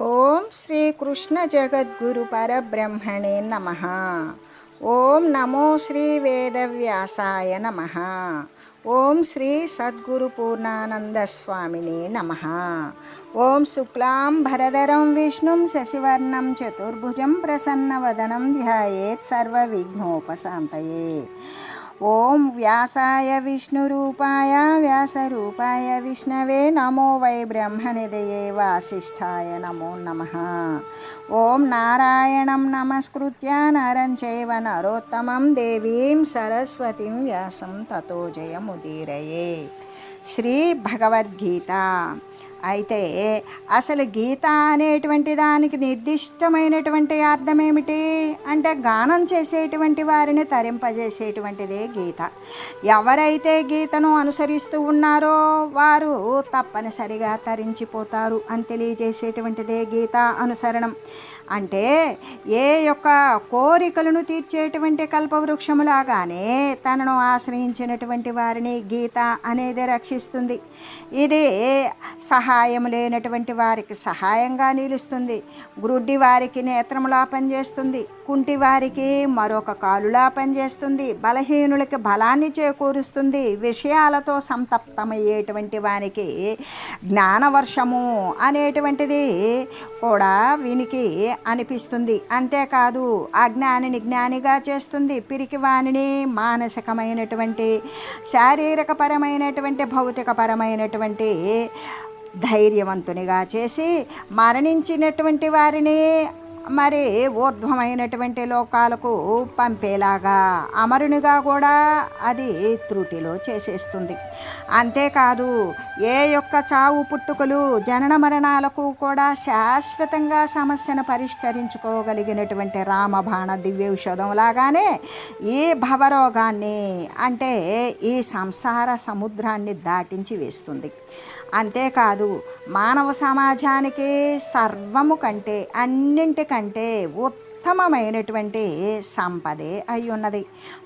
ఓం శ్రీకృష్ణ జగద్గురు పరబ్రహ్మణే నమ. ఓం నమో శ్రీ వేదవ్యాసాయ నమ. ఓం శ్రీ సద్గురు పూర్ణానంద స్వామినే నమ. ఓం శుక్లాం భరధరం విష్ణుం శశివర్ణం చతుర్భుజం ప్రసన్నవదనం ధ్యాయేత్ సర్వ విఘ్నోపశాంతయే ॐ व्यासाय विष्णुरूपाय, व्यासरूपाय विष्णवे नमो वै ब्रह्मणिदये वासिष्ठाय नमो नमः। ॐ नारायणं नमस्कृत्य नरं चैव नरोत्तमं देवीं सरस्वतीं व्यासं ततो जयमुदीरये। श्रीभगवद्गीता। అయితే అసలు గీత అనేటువంటి దానికి నిర్దిష్టమైనటువంటి అర్థం ఏమిటి అంటే గానం చేసేటువంటి వారిని తరింపజేసేటువంటిదే గీత. ఎవరైతే గీతను అనుసరిస్తూ ఉన్నారో వారు తప్పనిసరిగా తరించిపోతారు అని తెలియజేసేటువంటిదే గీత అనుసరణం. అంటే ఏ యొక్క కోరికలను తీర్చేటువంటి కల్పవృక్షములాగానే తనను ఆశ్రయించినటువంటి వారిని గీత అనేది రక్షిస్తుంది. ఇది సహాయం లేనటువంటి వారికి సహాయంగా నిలుస్తుంది. గ్రుడ్డి వారికి నేత్రములా పనిచేస్తుంది కుంటి వారికి మరొక కాలులా పనిచేస్తుంది. బలహీనులకి బలాన్ని చేకూరుస్తుంది. విషయాలతో సంతప్తమయ్యేటువంటి వారికి జ్ఞానవర్షము అనేటువంటిది కూడా వీనికి అనిపిస్తుంది. అంతేకాదు అజ్ఞానిని జ్ఞానిగా చేస్తుంది. పిరికి వాణిని మానసికమైనటువంటి శారీరకపరమైనటువంటి భౌతికపరమైనటువంటి ధైర్యవంతునిగా చేసి మరణించినటువంటి వారిని మరి ఊర్ధ్వమైనటువంటి లోకాలకు పంపేలాగా అమరునిగా కూడా అది త్రుటిలో చేసేస్తుంది. అంతేకాదు ఏ యొక్క చావు పుట్టుకలు జనన మరణాలకు కూడా శాశ్వతంగా సమస్యను పరిష్కరించుకోగలిగినటువంటి రామబాణ దివ్యౌషధం లాగానే ఈ భవరోగాన్ని అంటే ఈ సంసార సముద్రాన్ని దాటించి వేస్తుంది. అంతేకాదు మానవ సమాజానికి సర్వము కంటే అన్నింటికంటే ఉత్తమమైనటువంటి సంపదే అయి ఉన్నది.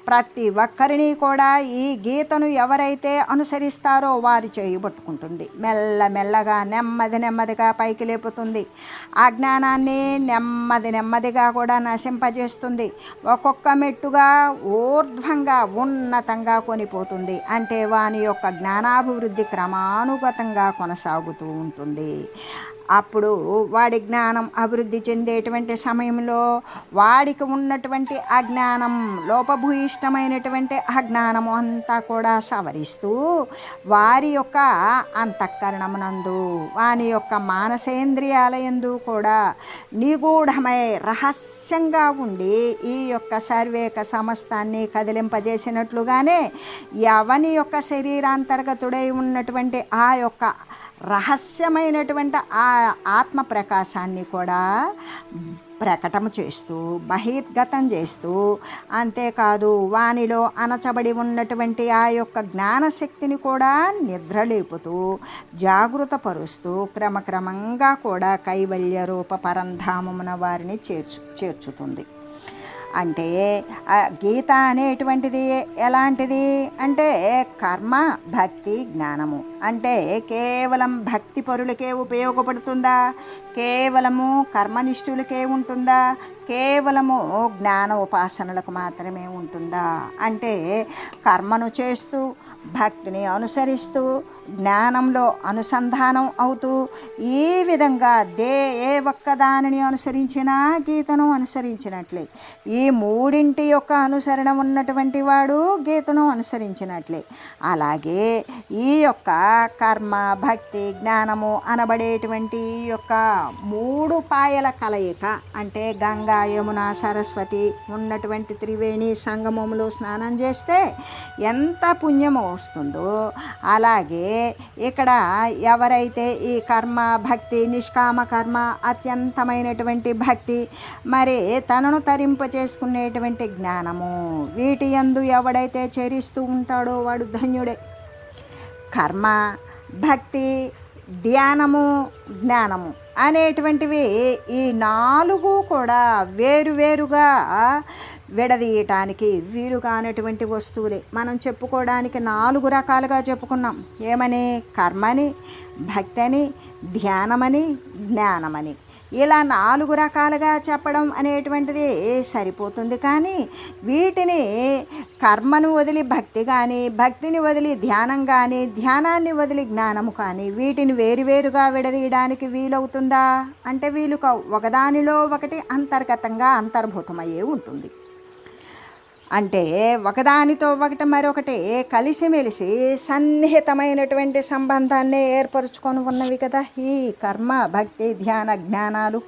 ప్రతి ఒక్కరిని కూడా ఈ గీతను ఎవరైతే అనుసరిస్తారో వారి చేయబట్టుకుంటుంది మెల్లమెల్లగా నెమ్మది నెమ్మదిగా పైకి లేపుతుంది. అజ్ఞానాన్ని నెమ్మది నెమ్మదిగా కూడా నశింపజేస్తుంది. ఒక్కొక్క మెట్టుగా ఊర్ధ్వంగా ఉన్నతంగా కొనిపోతుంది. అంటే వాని యొక్క జ్ఞానాభివృద్ధి క్రమానుగతంగా కొనసాగుతూ ఉంటుంది. అప్పుడు వాడి జ్ఞానం అభివృద్ధి చెందేటువంటి సమయంలో వాడికి ఉన్నటువంటి అజ్ఞానం లోపభూయిష్టమైనటువంటి అజ్ఞానము అంతా కూడా సవరిస్తూ వారి యొక్క అంతఃకరణమునందు వాని యొక్క మానసేంద్రియాలయందు కూడా నిగూఢమై రహస్యంగా ఉండి ఈ యొక్క సర్వేక సమస్తాన్ని కదిలింపజేసినట్లుగానే ఎవని యొక్క శరీరాంతర్గతుడై ఉన్నటువంటి ఆ యొక్క రహస్యమైనటువంటి ఆ ఆత్మ ప్రకాశాన్ని కూడా ప్రకటన చేస్తూ బహిర్గతం చేస్తూ అంతేకాదు వానిలో అనచబడి ఉన్నటువంటి ఆ యొక్క జ్ఞానశక్తిని కూడా నిద్రలేపుతూ జాగృతపరుస్తూ క్రమక్రమంగా కూడా కైవల్య రూప పరంధామమున వారిని చేర్చు చేర్చుతుంది. అంటే గీత అనేటువంటిది ఎలాంటిది? అంటే కర్మ భక్తి జ్ఞానము. అంటే కేవలం భక్తి పరులకే ఉపయోగపడుతుందా? కేవలము కర్మనిష్ఠులకే ఉంటుందా? కేవలము జ్ఞాన ఉపాసనలకు మాత్రమే ఉంటుందా? అంటే కర్మను చేస్తూ భక్తిని అనుసరిస్తూ జ్ఞానంలో అనుసంధానం అవుతూ ఈ విధంగా దే ఏ ఒక్క దానిని అనుసరించినా గీతను అనుసరించినట్లే. ఈ మూడింటి యొక్క అనుసరణ ఉన్నటువంటి వాడు గీతను అనుసరించినట్లే. అలాగే ఈ యొక్క కర్మ భక్తి జ్ఞానము అనబడేటువంటి ఈ యొక్క మూడు పాయల కలయిక అంటే గంగా యమున సరస్వతి ఉన్నటువంటి త్రివేణి సంగమంలో స్నానం చేస్తే ఎంత పుణ్యము వస్తుందో. అలాగే ఇక్కడ ఎవరైతే ఈ కర్మ భక్తి నిష్కామ కర్మ అత్యంతమైనటువంటి భక్తి మరి తనను తరింప చేసుకునేటువంటి జ్ఞానము వీటి ఎందు ఎవడైతే చేరిస్తూ ఉంటాడో వాడు ధన్యుడే. కర్మ భక్తి ధ్యానము జ్ఞానము అనేటువంటివి ఈ నాలుగు కూడా వేరువేరుగా విడదీయటానికి వీలు కానటువంటి వస్తువులే. మనం చెప్పుకోవడానికి నాలుగు రకాలుగా చెప్పుకున్నాం. ఏమని? కర్మని భక్తి అని ధ్యానమని జ్ఞానమని. ఇలా నాలుగు రకాలుగా చెప్పడం అనేటువంటిది సరిపోతుంది కానీ వీటిని కర్మను వదిలి భక్తి కానీ భక్తిని వదిలి ధ్యానం కానీ ధ్యానాన్ని వదిలి జ్ఞానము కానీ వీటిని వేరువేరుగా విడదీయడానికి వీలవుతుందా? అంటే వీలు కావు. ఒకదానిలో ఒకటి అంతర్గతంగా అంతర్భూతమయ్యే ఉంటుంది. అంటే ఒకదానితో ఒకటి మరొకటి కలిసిమెలిసి సన్నిహితమైనటువంటి సంబంధాన్ని ఏర్పరచుకొని ఉన్నవి కదా ఈ కర్మ భక్తి ధ్యాన జ్ఞానాలు.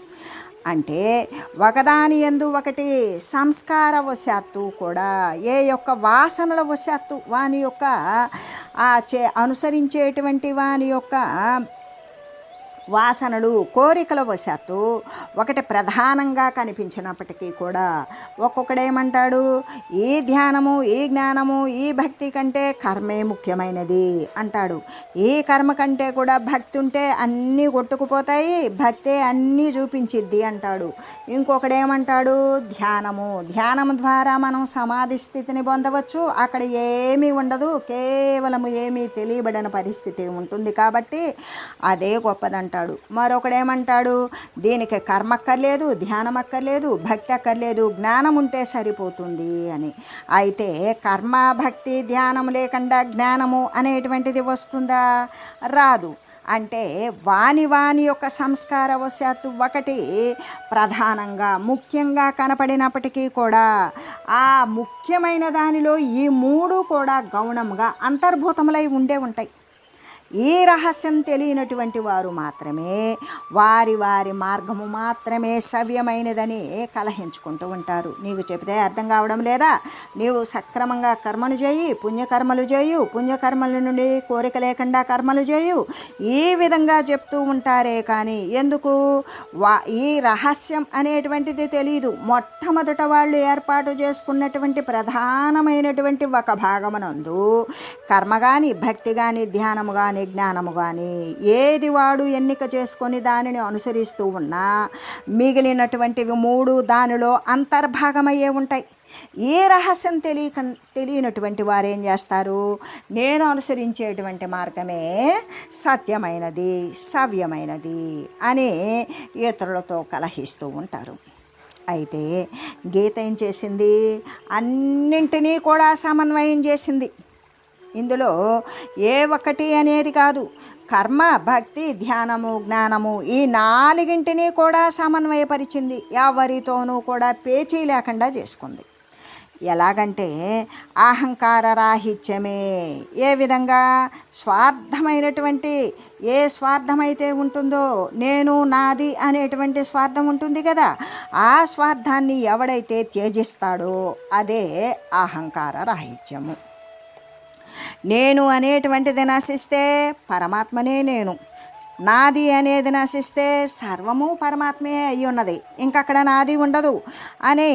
అంటే ఒకదాని ఎందు ఒకటి సంస్కార వశాత్తు కూడా ఏ యొక్క వాసనల వశాత్తు వాని యొక్క ఆ చే అనుసరించేటువంటి వాని యొక్క వాసనలు కోరికల వశాత్తు ఒకటి ప్రధానంగా కనిపించినప్పటికీ కూడా ఒక్కొక్కడేమంటాడు? ఈ ధ్యానము ఈ జ్ఞానము ఈ భక్తి కంటే కర్మే ముఖ్యమైనది అంటాడు. ఈ కర్మ కంటే కూడా భక్తి ఉంటే అన్నీ కొట్టుకుపోతాయి భక్తే అన్నీ చూపించిద్ది అంటాడు. ఇంకొకడేమంటాడు? ధ్యానము. ధ్యానం ద్వారా మనం సమాధి స్థితిని పొందవచ్చు. అక్కడ ఏమీ ఉండదు. కేవలము ఏమీ తెలియబడిన పరిస్థితి ఉంటుంది కాబట్టి అదే గొప్పదంటాడు. మరొకడేమంటాడు? దీనికి కర్మ అక్కర్లేదు ధ్యానం అక్కర్లేదు భక్తి అక్కర్లేదు జ్ఞానం ఉంటే సరిపోతుంది అని. అయితే కర్మ భక్తి ధ్యానం లేకుండా జ్ఞానము అనేటువంటిది వస్తుందా? రాదు. అంటే వాని వాని యొక్క సంస్కార వశాత్తు ఒకటి ప్రధానంగా ముఖ్యంగా కనపడినప్పటికీ కూడా ఆ ముఖ్యమైన దానిలో ఈ మూడు కూడా గౌణంగా అంతర్భూతములై ఉండే ఉంటాయి. ఈ రహస్యం తెలియనటువంటి వారు మాత్రమే వారి వారి మార్గము మాత్రమే సవ్యమైనదని కలహించుకుంటూ ఉంటారు. నీకు చెబితే అర్థం కావడం లేదా? నీవు సక్రమంగా కర్మలు చేయి పుణ్యకర్మలు చేయు పుణ్యకర్మల నుండి కోరిక లేకుండా కర్మలు చేయు. ఈ విధంగా చెప్తూ ఉంటారే కానీ ఎందుకు? వా ఈ రహస్యం అనేటువంటిది తెలియదు మొట్టమొదట వాళ్ళు ఏర్పాటు చేసుకున్నటువంటి ప్రధానమైనటువంటి ఒక భాగమునందు కర్మ కానీ భక్తి కానీ ధ్యానము కానీ జ్ఞానము కానీ ఏది వాడు ఎన్నిక చేసుకొని దానిని అనుసరిస్తూ ఉన్నా మిగిలినటువంటివి మూడు దానిలో అంతర్భాగమయ్యే ఉంటాయి. ఏ రహస్యం తెలియక తెలియనటువంటి వారు ఏం చేస్తారు? నేను అనుసరించేటువంటి మార్గమే సత్యమైనది సవ్యమైనది అని ఇతరులతో కలహిస్తూ ఉంటారు. అయితే గీత ఏం చేసింది? అన్నింటినీ కూడా సమన్వయం చేసింది. ఇందులో ఏ ఒక్కటి అనేది కాదు. కర్మ భక్తి ధ్యానము జ్ఞానము ఈ నాలుగింటిని కూడా సమన్వయపరిచింది. ఎవరితోనూ కూడా పేచీ లేకుండా చేసుకుంది. ఎలాగంటే అహంకార రాహిత్యమే. ఏ విధంగా? స్వార్థమైనటువంటి ఏ స్వార్థమైతే ఉంటుందో నేను నాది అనేటువంటి స్వార్థం ఉంటుంది కదా ఆ స్వార్థాన్ని ఎవడైతే త్యజిస్తాడో అదే అహంకార రాహిత్యము. నేను అనేటువంటిది నశిస్తే పరమాత్మనే నేను. నాది అనేది నశిస్తే సర్వము పరమాత్మే అయి ఉన్నది. ఇంకక్కడ నాది ఉండదు. అనే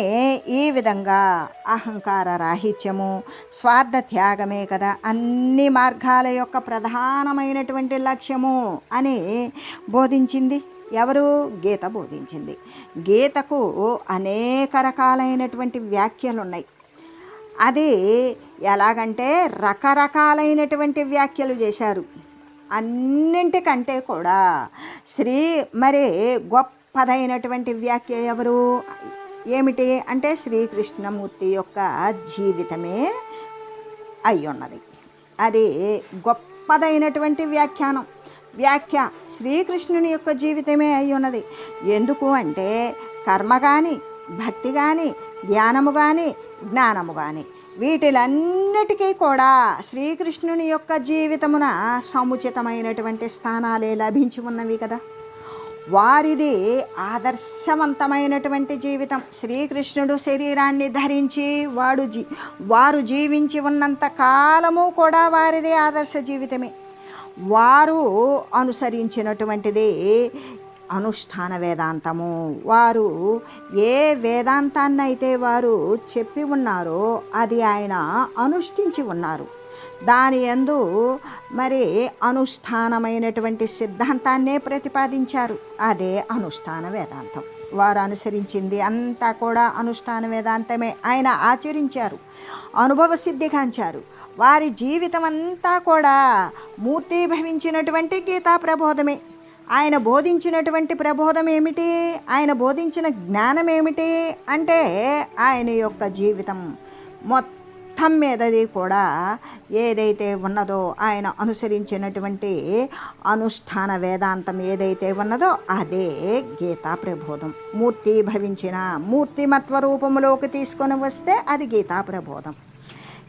ఈ విధంగా అహంకార రాహిత్యము స్వార్థ త్యాగమే కదా అన్ని మార్గాల యొక్క ప్రధానమైనటువంటి లక్ష్యము అని బోధించింది. ఎవరు? గీత బోధించింది. గీతకు అనేక రకాలైనటువంటి వ్యాఖ్యలు ఉన్నాయి అది ఎలాగంటే రకరకాలైనటువంటి వ్యాఖ్యలు చేశారు. అన్నింటికంటే కూడా శ్రీ మరి గొప్పదైనటువంటి వ్యాఖ్య ఎవరు? ఏమిటి? అంటే శ్రీకృష్ణమూర్తి యొక్క జీవితమే అయి ఉన్నది అది గొప్పదైనటువంటి వ్యాఖ్యానం. వ్యాఖ్య శ్రీకృష్ణుని యొక్క జీవితమే అయి ఉన్నది ఎందుకు అంటే కర్మ కానీ భక్తి కానీ ధ్యానము కానీ జ్ఞానము కానీ వీటిలన్నిటికీ కూడా శ్రీకృష్ణుని యొక్క జీవితమున సముచితమైనటువంటి స్థానాలే లభించి ఉన్నవి కదా. వారిది ఆదర్శవంతమైనటువంటి జీవితం. శ్రీకృష్ణుడు శరీరాన్ని ధరించి వాడు జీ వారు జీవించి ఉన్నంత కాలము కూడా వారిది ఆదర్శ జీవితమే. వారు అనుసరించినటువంటిది అనుష్ఠాన వేదాంతము. వారు ఏ వేదాంతాన్ని అయితే వారు చెప్పి ఉన్నారో అది ఆయన అనుష్ఠించి ఉన్నారు. దాని యందు మరి అనుష్ఠానమైనటువంటి సిద్ధాంతాన్నే ప్రతిపాదించారు. అదే అనుష్ఠాన వేదాంతం. వారు అనుసరించింది అంతా కూడా అనుష్ఠాన వేదాంతమే. ఆయన ఆచరించారు. అనుభవ సిద్ధిగాంచారు వారి జీవితం అంతా కూడా మూర్తీభవించినటువంటి గీతా ప్రబోధమే. ఆయన బోధించినటువంటి ప్రబోధం ఏమిటి? ఆయన బోధించిన జ్ఞానం ఏమిటి? అంటే ఆయన యొక్క జీవితం మొత్తం మీదది కూడా ఏదైతే ఉన్నదో ఆయన అనుసరించినటువంటి అనుష్ఠాన వేదాంతం ఏదైతే ఉన్నదో అదే గీతా ప్రబోధం. మూర్తి భవించిన మూర్తిమత్వ రూపంలోకి తీసుకొని వస్తే అది గీతా ప్రబోధం.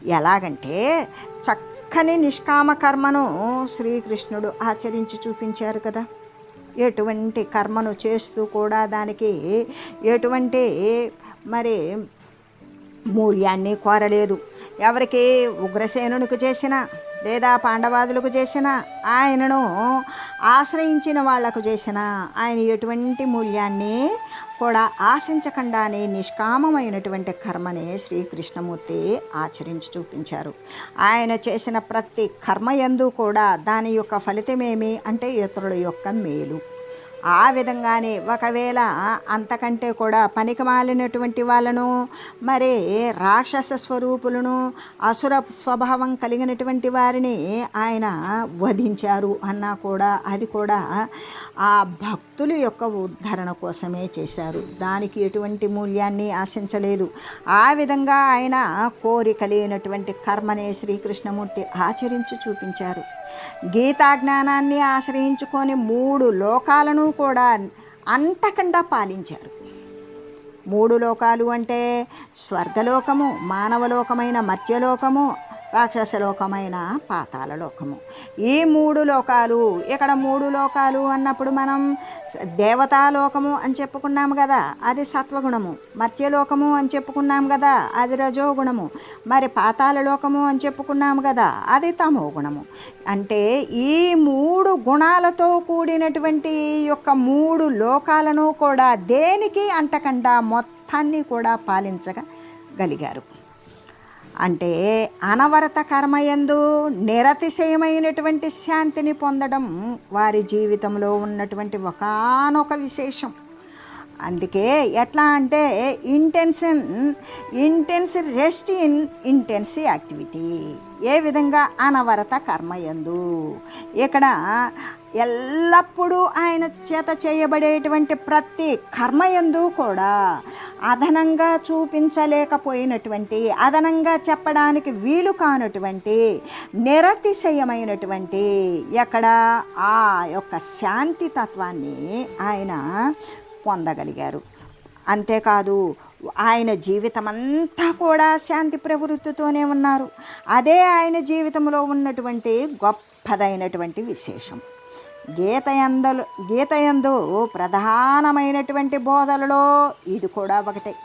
ఎలాగంటే చక్కని నిష్కామ కర్మను శ్రీకృష్ణుడు ఆచరించి చూపించారు కదా. ఎటువంటి కర్మను చేస్తూ కూడా దానికి ఎటువంటి మరి మూల్యాన్ని కోరలేదు. ఎవరికి ఉగ్రసేనునికి చేసిన లేదా పాండవాదులకు చేసిన ఆయనను ఆశ్రయించిన వాళ్ళకు చేసిన ఆయన ఎటువంటి మూల్యాన్ని కూడా ఆశించకుండానే నిష్కామమైనటువంటి కర్మనే శ్రీకృష్ణమూర్తి ఆచరించి చూపించారు. ఆయన చేసిన ప్రతి కర్మ యందు కూడా దాని యొక్క ఫలితమేమి? అంటే ఇతరుల యొక్క మేలు. ఆ విధంగానే ఒకవేళ అంతకంటే కూడా పనికిమాలినటువంటి వాళ్ళను మరి రాక్షస స్వరూపులను అసుర స్వభావం కలిగినటువంటి వారిని ఆయన వధించారు అన్నా కూడా అది కూడా ఆ భక్తుల యొక్క ఉద్ధరణ కోసమే చేశారు. దానికి ఎటువంటి మూల్యాన్ని ఆశించలేదు. ఆ విధంగా ఆయన కోరిక లేనటువంటి కర్మనే శ్రీకృష్ణమూర్తి ఆచరించి చూపించారు. గీతా జ్ఞానాన్ని ఆశ్రయించుకొని మూడు లోకాలను కూడా అంతకుండా పాలించారు. మూడు లోకాలు అంటే స్వర్గలోకము మానవలోకమైన మత్స్యలోకము రాక్షసలోకమైన పాతాల లోకము. ఈ మూడు లోకాలు ఇక్కడ మూడు లోకాలు అన్నప్పుడు మనం దేవతాలోకము అని చెప్పుకున్నాము కదా అది సత్వగుణము. మత్స్యలోకము అని చెప్పుకున్నాము కదా అది రజోగుణము. మరి పాతాల లోకము అని చెప్పుకున్నాము కదా అది తమో గుణము అంటే ఈ మూడు గుణాలతో కూడినటువంటి యొక్క మూడు లోకాలను కూడా దేనికి అంటకుండా మొత్తాన్ని కూడా పాలించగలిగారు. అంటే అనవరత కర్మయందు నిరతిశయమైనటువంటి శాంతిని పొందడం వారి జీవితంలో ఉన్నటువంటి ఒకానొక విశేషం. అందుకే ఎట్లా అంటే intention intense rest in intense activity ఏ విధంగా? అనవరత కర్మయందు ఇక్కడ ఎల్లప్పుడూ ఆయన చేత చేయబడేటువంటి ప్రతి కర్మయందు కూడా అదనంగా చూపించలేకపోయినటువంటి అదనంగా చెప్పడానికి వీలు కానటువంటి నిరతిశయమైనటువంటి ఎక్కడ ఆ యొక్క శాంతి తత్వాన్ని ఆయన పొందగలిగారు. అంతేకాదు ఆయన జీవితం అంతా కూడా శాంతి ప్రవృత్తితోనే ఉన్నారు. అదే ఆయన జీవితంలో ఉన్నటువంటి గొప్పదైనటువంటి విశేషం. గీత ఎందలు గీత ఎందు ప్రధానమైనటువంటి బోధలలో ఇది కూడా ఒకటే.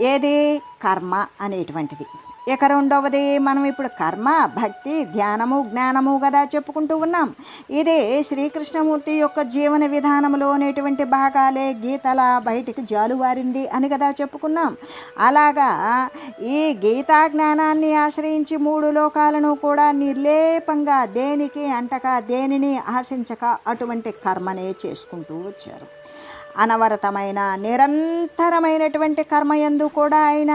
ఏది? కర్మ అనేటువంటిది. ఇక రెండవది మనం ఇప్పుడు కర్మ భక్తి ధ్యానము జ్ఞానము కదా చెప్పుకుంటూ ఉన్నాం. ఇది శ్రీకృష్ణమూర్తి యొక్క జీవన విధానంలోనేటువంటి భాగాలే గీతల బయటికి జాలువారింది అని కదా చెప్పుకున్నాం. అలాగా ఈ గీతా జ్ఞానాన్ని ఆశ్రయించి మూడు లోకాలను కూడా నిర్లేపంగా దేనికి అంటక దేనిని ఆశించక అటువంటి కర్మనే చేసుకుంటూ వచ్చారు. అనవరతమైన నిరంతరమైనటువంటి కర్మయందు కూడా ఆయన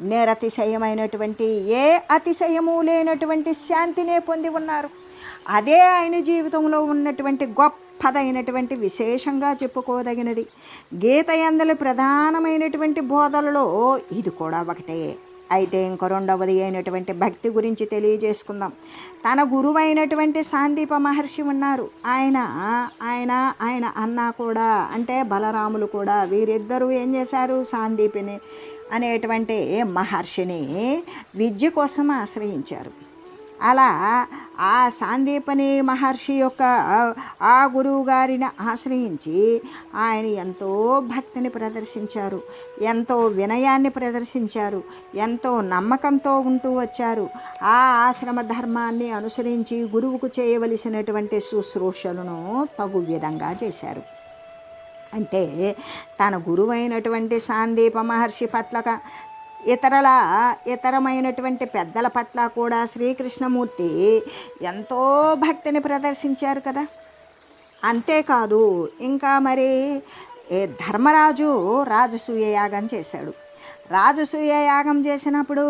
నిరతిశయమైనటువంటి ఏ అతిశయము లేనటువంటి శాంతినే పొంది ఉన్నారు. అదే ఆయన జీవితంలో ఉన్నటువంటి గొప్పదైనటువంటి విశేషంగా చెప్పుకోదగినది. గీత ఎందలి ప్రధానమైనటువంటి బోధలలో ఇది కూడా ఒకటే. అయితే ఇంకో రెండవది అయినటువంటి భక్తి గురించి తెలియజేసుకుందాం. తన గురువైనటువంటి సాందీప మహర్షి ఉన్నారు. ఆయన ఆయన ఆయన అన్న కూడా అంటే బలరాములు కూడా వీరిద్దరూ ఏం చేశారు? సాందీపిని అనేటువంటి మహర్షిని విద్య కోసం ఆశ్రయించారు. అలా ఆ సాందీపని మహర్షి యొక్క ఆ గురువు గారిని ఆశ్రయించి ఆయన ఎంతో భక్తిని ప్రదర్శించారు ఎంతో వినయాన్ని ప్రదర్శించారు ఎంతో నమ్మకంతో ఉంటూ వచ్చారు. ఆ ఆశ్రమ ధర్మాన్ని అనుసరించి గురువుకు చేయవలసినటువంటి శుశ్రూషలను తగు విధంగా చేశారు. అంటే తన గురువైనటువంటి సాందీప మహర్షి పట్ల ఇతరుల ఇతరమైనటువంటి పెద్దల పట్ల కూడా శ్రీకృష్ణమూర్తి ఎంతో భక్తిని ప్రదర్శించారు కదా. అంతేకాదు ఇంకా మరి ధర్మరాజు రాజసూయ యాగం చేశాడు. రాజసూయ యాగం చేసినప్పుడు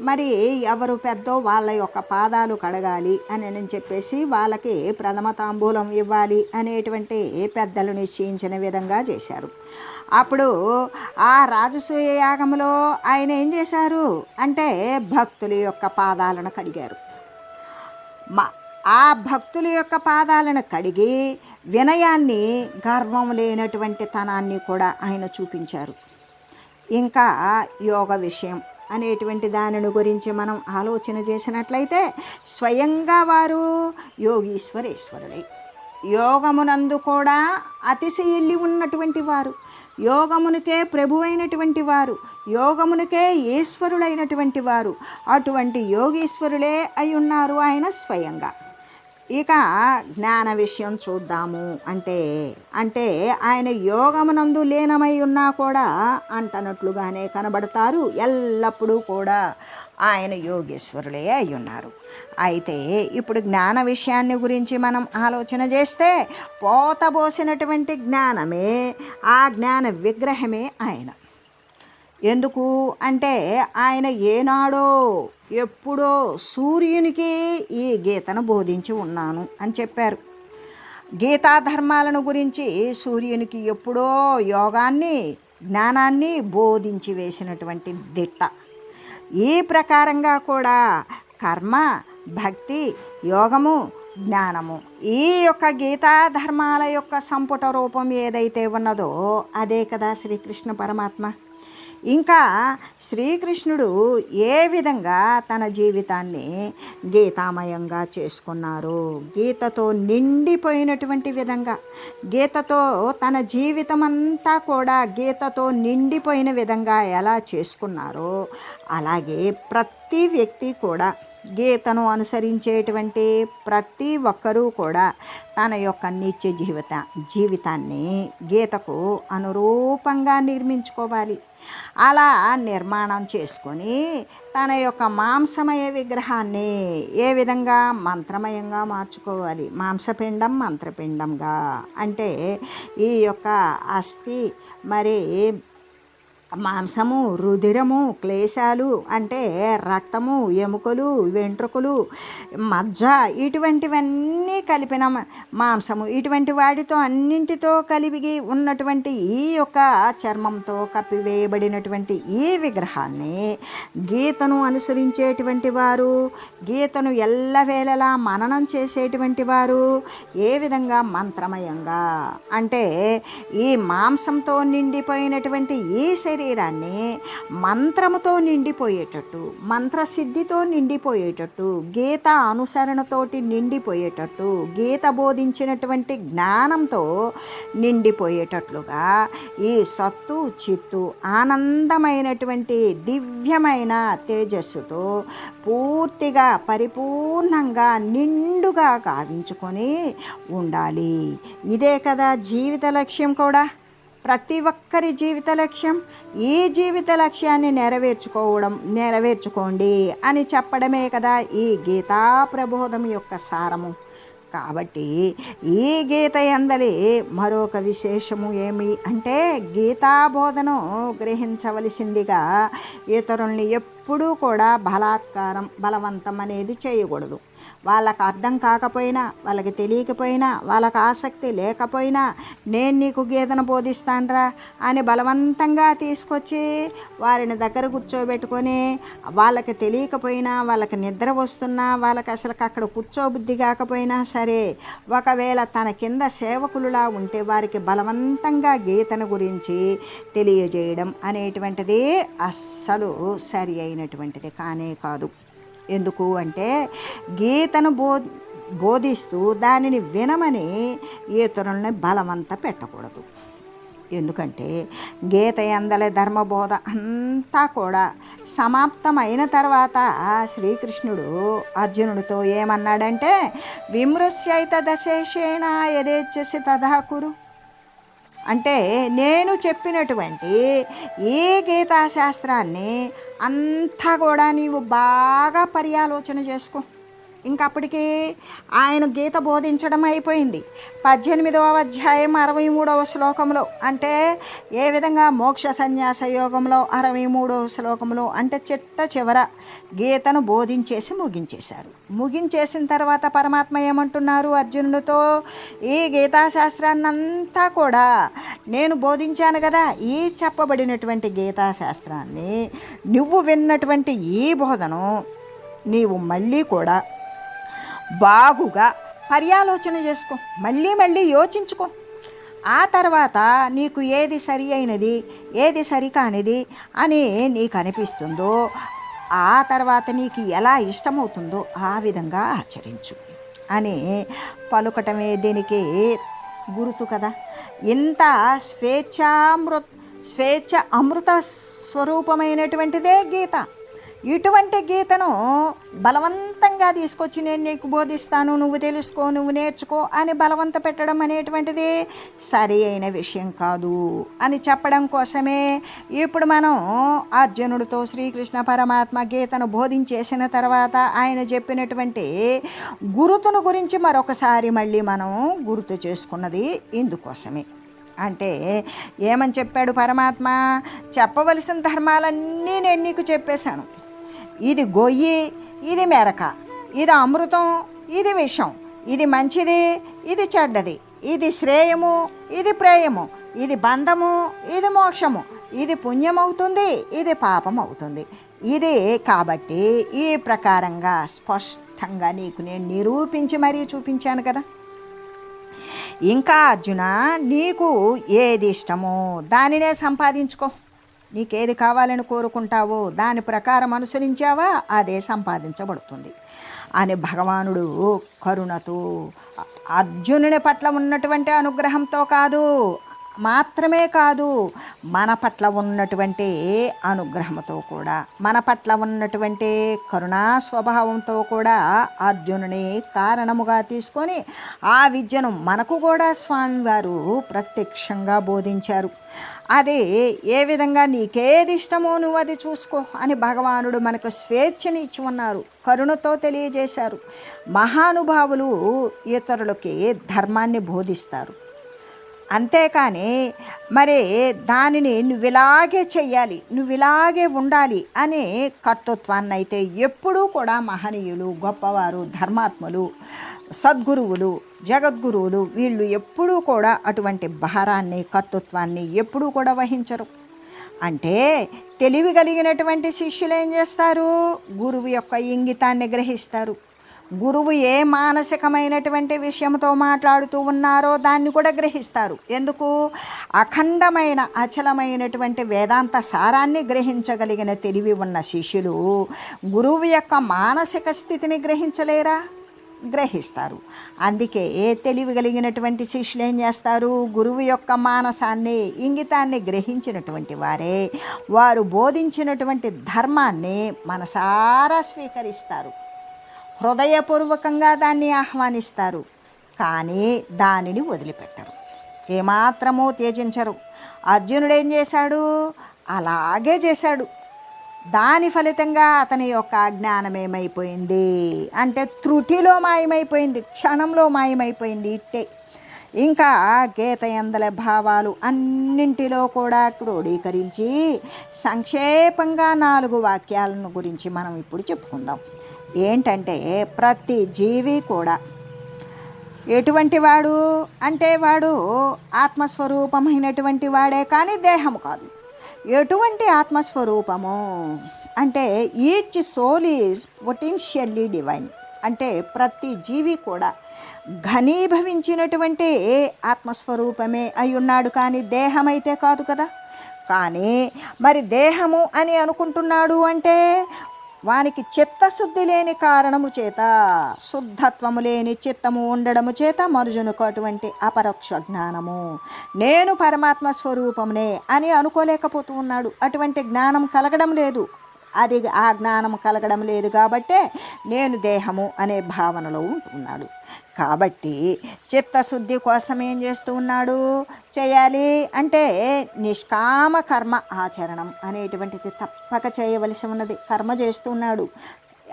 మరి ఎవరు పెద్దో వాళ్ళ యొక్క పాదాలు కడగాలి అని అని చెప్పేసి వాళ్ళకి ప్రథమ తాంబూలం ఇవ్వాలి అనేటువంటి పెద్దలు నిశ్చయించిన విధంగా చేశారు. అప్పుడు ఆ రాజసూయ యాగంలో ఆయన ఏం చేశారు అంటే భక్తుల యొక్క పాదాలను కడిగారు. మా ఆ భక్తుల యొక్క పాదాలను కడిగి వినయాన్ని గర్వం లేనటువంటి తనాన్ని కూడా ఆయన చూపించారు. ఇంకా యోగ విషయం అనేటువంటి దానిని గురించి మనం ఆలోచన చేసినట్లయితే స్వయంగా వారు యోగీశ్వరేశ్వరుడై యోగమునందు కూడా అతిశయల్లి ఉన్నటువంటి వారు. యోగమునికే ప్రభువైనటువంటి వారు యోగమునికే ఈశ్వరులైనటువంటి వారు. అటువంటి యోగీశ్వరులే అయి ఉన్నారు ఆయన స్వయంగా. ఇక జ్ఞాన విషయం చూద్దాము అంటే అంటే ఆయన యోగమునందు లీనమై ఉన్నా కూడా అంటనట్లుగానే కనబడతారు ఎల్లప్పుడూ కూడా. ఆయన యోగేశ్వరులే అయి ఉన్నారు అయితే ఇప్పుడు జ్ఞాన విషయాన్ని గురించి మనం ఆలోచన చేస్తే పోతబోసినటువంటి జ్ఞానమే ఆ జ్ఞాన విగ్రహమే ఆయన. ఎందుకు అంటే ఆయన ఏనాడో ఎప్పుడో సూర్యునికి ఈ గీతను బోధించి ఉన్నాను అని చెప్పారు. గీతా ధర్మాలను గురించి సూర్యునికి ఎప్పుడో యోగాన్ని జ్ఞానాన్ని బోధించి వేసినటువంటి దిట్ట. ఈ ప్రకారంగా కూడా కర్మ భక్తి యోగము జ్ఞానము ఈ యొక్క గీతా ధర్మాల యొక్క సంపుట రూపం ఏదైతే ఉన్నదో అదే కదా శ్రీకృష్ణ పరమాత్మ. ఇంకా శ్రీకృష్ణుడు ఏ విధంగా తన జీవితాన్ని గీతామయంగా చేసుకున్నారు గీతతో నిండిపోయినటువంటి విధంగా గీతతో తన జీవితం అంతా కూడా గీతతో నిండిపోయిన విధంగా ఎలా చేసుకున్నారో అలాగే ప్రతి వ్యక్తి కూడా గీతను అనుసరించేటువంటి ప్రతి ఒక్కరూ కూడా తన యొక్క నిత్య జీవిత జీవితాన్ని గీతకు అనురూపంగా నిర్మించుకోవాలి. అలా నిర్మాణం చేసుకొని తన యొక్క మాంసమయ విగ్రహాన్ని ఏ విధంగా మంత్రమయంగా మార్చుకోవాలి? మాంసపిండం మంత్రపిండంగా అంటే ఈ యొక్క అస్థి మరి మాంసము రుధిరము క్లేశాలు అంటే రక్తము ఎముకలు వెంట్రుకలు మజ్జ ఇటువంటివన్నీ కలిపిన మాంసము. ఇటువంటి వాటితో అన్నింటితో కలిపి ఉన్నటువంటి ఈ యొక్క చర్మంతో కప్పివేయబడినటువంటి ఈ విగ్రహాన్ని గీతను అనుసరించేటువంటి వారు గీతను ఎల్లవేళలా మననం చేసేటువంటి వారు ఏ విధంగా మంత్రమయంగా అంటే ఈ మాంసంతో నిండిపోయినటువంటి ఈ శరీరాన్ని మంత్రముతో నిండిపోయేటట్టు మంత్రసిద్ధితో నిండిపోయేటట్టు గీత అనుసరణతోటి నిండిపోయేటట్టు గీత బోధించినటువంటి జ్ఞానంతో నిండిపోయేటట్లుగా ఈ సత్తు చిత్తు ఆనందమైనటువంటి దివ్యమైన తేజస్సుతో పూర్తిగా పరిపూర్ణంగా నిండుగా గావించుకొని ఉండాలి. ఇదే కదా జీవిత లక్ష్యం కూడా. ప్రతి ఒక్కరి జీవిత లక్ష్యం ఈ జీవిత లక్ష్యాన్ని నెరవేర్చుకోవడం నెరవేర్చుకోండి అని చెప్పడమే కదా ఈ గీతా ప్రబోధం యొక్క సారము. కాబట్టి ఈ గీత ఎందలి మరొక విశేషము ఏమి అంటే గీతా బోధను గ్రహించవలసిందిగా ఇతరుల్ని ఎప్పుడూ కూడా బలాత్కారం బలవంతం అనేది చేయకూడదు. వాళ్ళకు అర్థం కాకపోయినా వాళ్ళకి తెలియకపోయినా వాళ్ళకి ఆసక్తి లేకపోయినా నేను నీకు గీతను బోధిస్తానరా అని బలవంతంగా తీసుకొచ్చి వారిని దగ్గర కూర్చోబెట్టుకొని వాళ్ళకి తెలియకపోయినా వాళ్ళకి నిద్ర వస్తున్నా వాళ్ళకి అసలు అక్కడ కూర్చోబుద్ధి కాకపోయినా సరే ఒకవేళ తన కింద సేవకులులా ఉంటే వారికి బలవంతంగా గీతను గురించి తెలియజేయడం అనేటువంటిది అస్సలు సరి అయినటువంటిది కానే కాదు. ఎందుకు అంటే గీతను బో బోధిస్తూ దానిని వినమని ఇతరుల్ని బలమంతా పెట్టకూడదు. ఎందుకంటే గీత ఎందలే ధర్మబోధ అంతా కూడా సమాప్తమైన తర్వాత శ్రీకృష్ణుడు అర్జునుడితో ఏమన్నాడంటే విమృశ్యైత దశేషేణ యథేచ్ఛసి తదా కురు. అంటే నేను చెప్పినటువంటి ఏ గీతాశాస్త్రాన్ని అంతా కూడా నీవు బాగా పర్యాలోచన చేసుకో. ఇంకప్పటికీ ఆయన గీత బోధించడం అయిపోయింది. పద్దెనిమిదవ అధ్యాయం అరవై మూడవ శ్లోకంలో అంటే ఏ విధంగా మోక్ష సన్యాస యోగంలో అరవై మూడవ శ్లోకంలో అంటే చిట్ట చివర గీతను బోధించేసి ముగించేశారు. ముగించేసిన తర్వాత పరమాత్మ ఏమంటున్నారు అర్జునుడితో ఈ గీతాశాస్త్రాన్ని అంతా కూడా నేను బోధించాను కదా ఈ చెప్పబడినటువంటి గీతాశాస్త్రాన్ని నువ్వు విన్నటువంటి ఈ బోధను నీవు మళ్ళీ కూడా బాగుగా పర్యాలోచన చేసుకో. మళ్ళీ మళ్ళీ యోచించుకో. ఆ తర్వాత నీకు ఏది సరి అయినది ఏది సరికానిది అని నీకు అనిపిస్తుందో ఆ తర్వాత నీకు ఎలా ఇష్టమవుతుందో ఆ విధంగా ఆచరించు అని పలుకటమే దీనికి గుర్తు కదా. ఇంత స్వేచ్ఛామృత స్వేచ్ఛ అమృత స్వరూపమైనటువంటిదే గీత. ఇటువంటి గీతను బలవంతంగా తీసుకొచ్చి నేను నీకు బోధిస్తాను నువ్వు తెలుసుకో నువ్వు నేర్చుకో అని బలవంత పెట్టడం అనేటువంటిది సరి అయిన విషయం కాదు అని చెప్పడం కోసమే ఇప్పుడు మనం అర్జునుడితో శ్రీకృష్ణ పరమాత్మ గీతను బోధించేసిన తర్వాత ఆయన చెప్పినటువంటి గురుతును గురించి మరొకసారి మళ్ళీ మనం గుర్తు చేసుకున్నది ఇందుకోసమే. అంటే ఏమని చెప్పాడు పరమాత్మ? చెప్పవలసిన ధర్మాలన్నీ నేను నీకు చెప్పేశాను. ఇది గొయ్యి ఇది మెరక. ఇది అమృతం ఇది విషం. ఇది మంచిది ఇది చెడ్డది. ఇది శ్రేయము ఇది ప్రేయము. ఇది బంధము ఇది మోక్షము. ఇది పుణ్యమవుతుంది ఇది పాపం అవుతుంది ఇది కాబట్టి ఈ ప్రకారంగా స్పష్టంగా నీకు నేను నిరూపించి మరీ చూపించాను కదా. ఇంకా అర్జున నీకు ఏది ఇష్టమో దానినే సంపాదించుకో. నీకేది కావాలని కోరుకుంటావో దాని ప్రకారం అనుసరించావా? అదే సంపాదించబడుతుంది. అని భగవానుడు కరుణతో అర్జునుని పట్ల ఉన్నటువంటి అనుగ్రహంతో కాదు మాత్రమే కాదు మన పట్ల ఉన్నటువంటి అనుగ్రహంతో కూడా మన పట్ల ఉన్నటువంటి కరుణా స్వభావంతో కూడా అర్జునుని కారణముగా తీసుకొని ఆ విద్యను మనకు కూడా స్వామివారు ప్రత్యక్షంగా బోధించారు. అది ఏ విధంగా నీకేది ఇష్టమో నువ్వు అది చూసుకో అని భగవానుడు మనకు స్వేచ్ఛని ఇచ్చి ఉన్నారు కరుణతో తెలియజేశారు. మహానుభావులు ఇతరులకి ధర్మాన్ని బోధిస్తారు. అంతేకాని మరి దానిని నువ్వు ఇలాగే చెయ్యాలి నువ్వు ఇలాగే ఉండాలి అనే కర్తృత్వాన్ని అయితే ఎప్పుడూ కూడా మహనీయులు గొప్పవారు ధర్మాత్ములు సద్గురువులు జగద్గురువులు వీళ్ళు ఎప్పుడూ కూడా అటువంటి భారాన్ని కర్తృత్వాన్ని ఎప్పుడూ కూడా వహించరు. అంటే తెలివి కలిగినటువంటి శిష్యులు ఏం చేస్తారు? గురువు యొక్క ఇంగితాన్ని గ్రహిస్తారు. గురువు ఏ మానసికమైనటువంటి విషయంతో మాట్లాడుతూ ఉన్నారో దాన్ని కూడా గ్రహిస్తారు. ఎందుకు? అఖండమైన అచలమైనటువంటి వేదాంత సారాన్ని గ్రహించగలిగిన తెలివి ఉన్న శిష్యులు గురువు యొక్క మానసిక స్థితిని గ్రహించలేరా? గ్రహిస్తారు. అందుకే ఏ తెలివి కలిగినటువంటి శిష్యులు ఏం చేస్తారు? గురువు యొక్క మానసాన్ని ఇంగితాన్ని గ్రహించినటువంటి వారే. వారు బోధించినటువంటి ధర్మాన్ని మనసారా స్వీకరిస్తారు. హృదయపూర్వకంగా దాన్ని ఆహ్వానిస్తారు. కానీ దానిని వదిలిపెట్టరు. ఏమాత్రమూ త్యజించరు. అర్జునుడు ఏం చేశాడు? అలాగే చేశాడు. దాని ఫలితంగా అతని యొక్క అజ్ఞానం ఏమైపోయింది? అంటే త్రుటిలో మాయమైపోయింది క్షణంలో మాయమైపోయింది ఇట్టే. ఇంకా గీత ఎందల భావాలు అన్నింటిలో కూడా క్రోడీకరించి సంక్షేపంగా నాలుగు వాక్యాలను గురించి మనం ఇప్పుడు చెప్పుకుందాం. ఏంటంటే ప్రతి జీవి కూడా ఎటువంటి వాడు? అంటే వాడు ఆత్మస్వరూపమైనటువంటి వాడే కానీ దేహం కాదు. ఎటువంటి ఆత్మస్వరూపము? అంటే each soul is potentially divine అంటే ప్రతి జీవి కూడా ఘనీభవించినటువంటి ఆత్మస్వరూపమే అయి ఉన్నాడు. కానీ దేహమైతే కాదు కదా. కానీ మరి దేహము అని అనుకుంటున్నాడు అంటే వానికి చిత్తశుద్ధి లేని కారణము చేత శుద్ధత్వము లేని చిత్తము ఉండడము చేత మరుజునకు అటువంటి అపరోక్ష జ్ఞానము. నేను పరమాత్మ స్వరూపమునే అని అనుకోలేకపోతూ ఉన్నాడు. అటువంటి జ్ఞానం కలగడం లేదు. అది ఆ జ్ఞానం కలగడం లేదు కాబట్టే నేను దేహము అనే భావనలో ఉంటున్నాడు. కాబట్టి చిత్తశుద్ధి కోసం ఏం చేస్తూ ఉన్నాడు? చేయాలి అంటే నిష్కామ కర్మ ఆచరణం అనేటువంటిది తప్పక చేయవలసి ఉన్నది. కర్మ చేస్తున్నాడు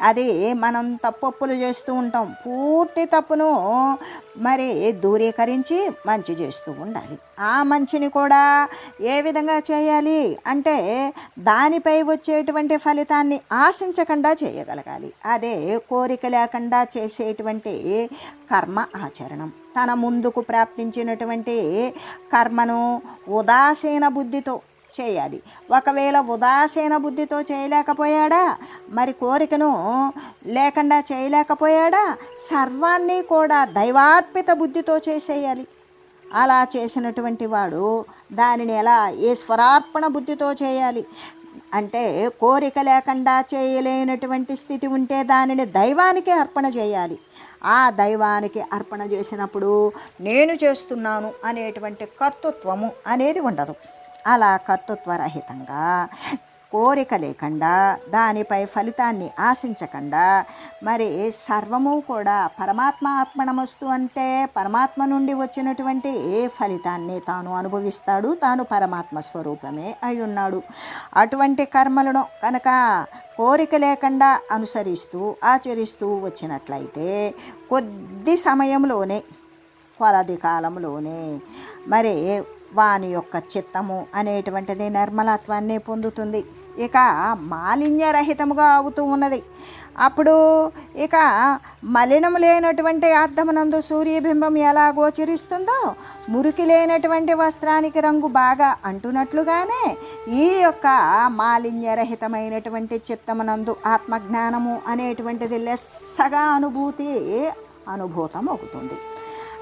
అది మనం తప్పప్పులు చేస్తూ ఉంటాం. పూర్తి తప్పును మరి దూరీకరించి మంచి చేస్తూ ఉండాలి. ఆ మంచిని కూడా ఏ విధంగా చేయాలి అంటే దానిపై వచ్చేటువంటి ఫలితాన్ని ఆశించకుండా చేయగలగాలి. అదే కోరిక లేకుండా చేసేటువంటి కర్మ ఆచరణం. తన ముందుకు ప్రాప్తించినటువంటి కర్మను ఉదాసీన బుద్ధితో చేయాలి. ఒకవేళ ఉదాసీన బుద్ధితో చేయలేకపోయాడా? మరి కోరికను లేకుండా చేయలేకపోయాడా? సర్వాన్ని కూడా దైవార్పిత బుద్ధితో చేసేయాలి. అలా చేసినటువంటి వాడు దానిని ఎలా ఈశ్వరార్పణ బుద్ధితో చేయాలి? అంటే కోరిక లేకుండా చేయలేనటువంటి స్థితి ఉంటే దానిని దైవానికి అర్పణ చేయాలి. ఆ దైవానికి అర్పణ చేసినప్పుడు నేను చేస్తున్నాను అనేటువంటి కర్తృత్వము అనేది ఉండదు. అలా కర్తృత్వరహితంగా కోరిక లేకుండా దానిపై ఫలితాన్ని ఆశించకుండా మరి సర్వము కూడా పరమాత్మ అర్పణమస్తు అంటే పరమాత్మ నుండి వచ్చినటువంటి ఏ ఫలితాన్ని తాను అనుభవిస్తాడు తాను పరమాత్మ స్వరూపమే అయి ఉన్నాడు. అటువంటి కర్మలను కనుక కోరిక లేకుండా అనుసరిస్తూ ఆచరిస్తూ వచ్చినట్లయితే కొద్ది సమయంలోనే కొలది కాలంలోనే మరి వాని యొక్క చిత్తము అనేటువంటిది నిర్మలత్వాన్ని పొందుతుంది. ఇక మాలిన్యరహితముగా అవుతూ ఉన్నది. అప్పుడు ఇక మలినము లేనటువంటి అర్థమునందు సూర్యబింబం ఎలా గోచరిస్తుందో మురికి లేనటువంటి వస్త్రానికి రంగు బాగా అంటున్నట్లుగానే ఈ యొక్క మాలిన్యరహితమైనటువంటి చిత్తమునందు ఆత్మజ్ఞానము అనేటువంటిది లెస్సగా అనుభూతి అనుభూతం అవుతుంది